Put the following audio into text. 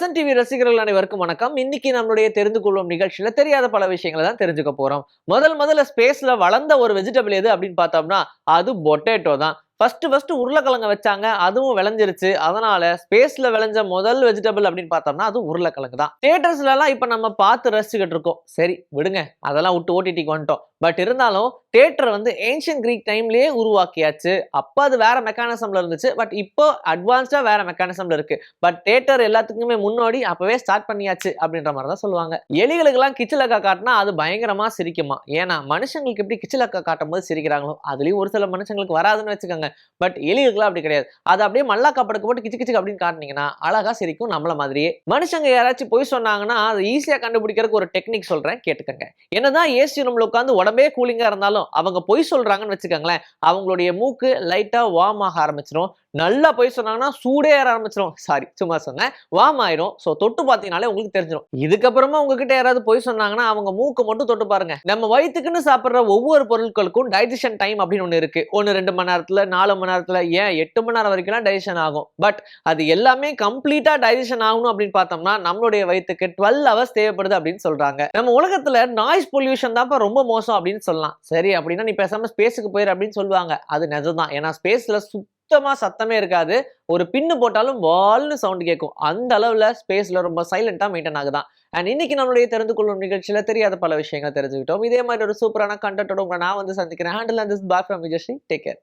TV ரசிகர்கள் அனைவருக்கும் வணக்கம். இன்னைக்கு நம்மளுடைய தெரிந்து கொள்ளும் நிகழ்ச்சியில தெரியாத பல விஷயங்களை தான் தெரிஞ்சுக்க போறோம். முதல் முதல்ல ஸ்பேஸ்ல வளர்ந்த ஒரு வெஜிடபிள் எது அப்படின்னு பார்த்தோம்னா அது பொட்டேட்டோ தான். ஃபர்ஸ்ட் ஃபர்ஸ்ட் உருளைக்கிழங்க வச்சாங்க அதுவும் விளைஞ்சிருச்சு. அதனால ஸ்பேஸ்ல விளைஞ்ச முதல் வெஜிடபிள் அப்படின்னு பார்த்தோம்னா அது உருளைக்கிழங்கு தான். தேட்டர்ஸ்லலாம் எல்லாம் இப்ப நம்ம பார்த்து ரசிச்சுக்கிட்டு இருக்கோம். சரி விடுங்க. அதெல்லாம் விட்டு ஓடிடிக்கு வந்துட்டோம். பட் இருந்தாலும் தேட்டர் வந்து ஏன்ஷியன் கிரீக் டைம்லயே உருவாக்கியாச்சு. அப்போ அது வேற மெக்கானிசம்ல இருந்துச்சு. பட் இப்போ அட்வான்ஸ்டா வேற மெக்கானிசம்ல இருக்கு. பட் தேட்டர் எல்லாத்துக்குமே முன்னாடி அப்பவே ஸ்டார்ட் பண்ணியாச்சு அப்படின்ற மாதிரி தான் சொல்லுவாங்க. எலிகளுக்கெல்லாம் கிச்சிலக்கா காட்டினா அது பயங்கரமா சிரிக்குமா? ஏன்னா மனுஷங்களுக்கு எப்படி கிச்சிலக்கா காட்டும் போது சிரிக்கிறாங்களோ அதுலயும் ஒரு சில மனுஷங்களுக்கு வராதுன்னு வச்சுக்கோங்க. பட் எலிகளுக்குலாம் அப்படி கிடையாது. அது அப்படியே மல்லாக்கா படுக்க போட்டு கிச்சு கிச்சு அப்படின்னு காட்டினீங்கன்னா அழகா சிரிக்கும் நம்மள மாதிரியே. மனுஷங்க யாராச்சும் போய் சொன்னாங்கன்னா அதை ஈஸியா கண்டுபிடிக்கிறதுக்கு ஒரு டெக்னிக் சொல்றேன் கேட்டுக்கங்க. என்னதான் ஏசி ரூம்ல உட்காந்து உடம்பே கூலிங்கா இருந்தாலும் அவங்க பொய் சொல்றாங்கன்னு வச்சுக்கோங்களேன் அவங்களுடைய மூக்கு லைட்டா வார்ம் ஆக ஆரம்பிச்சிடும் நல்லா போய் சொன்னாங்கன்னா சூடே ஏற ஆரம்பிச்சிடும் சாரி சும்மா சொன்னேன். வார்ம் ஆயிரும். ஸோ தொட்டு பார்த்தீங்கனாலே உங்களுக்கு தெரிஞ்சிடும் இதுக்கப்புறமா உங்ககிட்ட யாராவது போய் சொன்னாங்கன்னா அவங்க மூக்கு மட்டும் தொட்டு பாருங்க. நம்ம வயிற்றுக்குன்னு சாப்பிட்ற ஒவ்வொரு பொருட்களுக்கும் டைஜஷன் டைம் அப்படின்னு ஒன்று இருக்கு. ஒன்று ரெண்டு மணி நேரத்தில் நாலு மணி நேரத்தில் ஏன்? எட்டு மணி நேரம் வரைக்கும்லாம் டைஜஷன் ஆகும். பட் அது எல்லாமே கம்ப்ளீட்டாக டைஜஷன் ஆகணும் அப்படின்னு பார்த்தோம்னா நம்மளுடைய வயிற்றுக்கு டுவெல் ஹவர்ஸ் தேவைப்படுது அப்படின்னு சொல்கிறாங்க நம்ம உலகத்தில் நாய்ஸ் பொல்யூஷன் தான்ப்பா ரொம்ப மோசம் அப்படின்னு சொல்லலாம். சரி அப்படின்னா நீ பேசாமல் ஸ்பேஸுக்கு போயிரு அப்படின்னு சொல்லுவாங்க. அது நிஜம்தான். ஏன்னா ஸ்பேஸில் சுத்தமாக சத்தமே இருக்காது. ஒரு பின்னு போட்டாலும் வால்னு சவுண்ட் கேட்கும். அந்த அளவில் ஸ்பேஸில் ரொம்ப சைலண்ட்டாக மெயின்டைன் ஆகுதான். அண்ட் இன்னைக்கு நம்மளுடைய தெரிந்து கொள்ளும் நிகழ்ச்சியில் தெரியாத பல விஷயங்கள் தெரிஞ்சுக்கிட்டோம். இதே மாதிரி ஒரு சூப்பரான கண்டென்ட்டோட உங்களை நான் வந்து சந்திக்கிறேன். Handle this boy from Vijay take care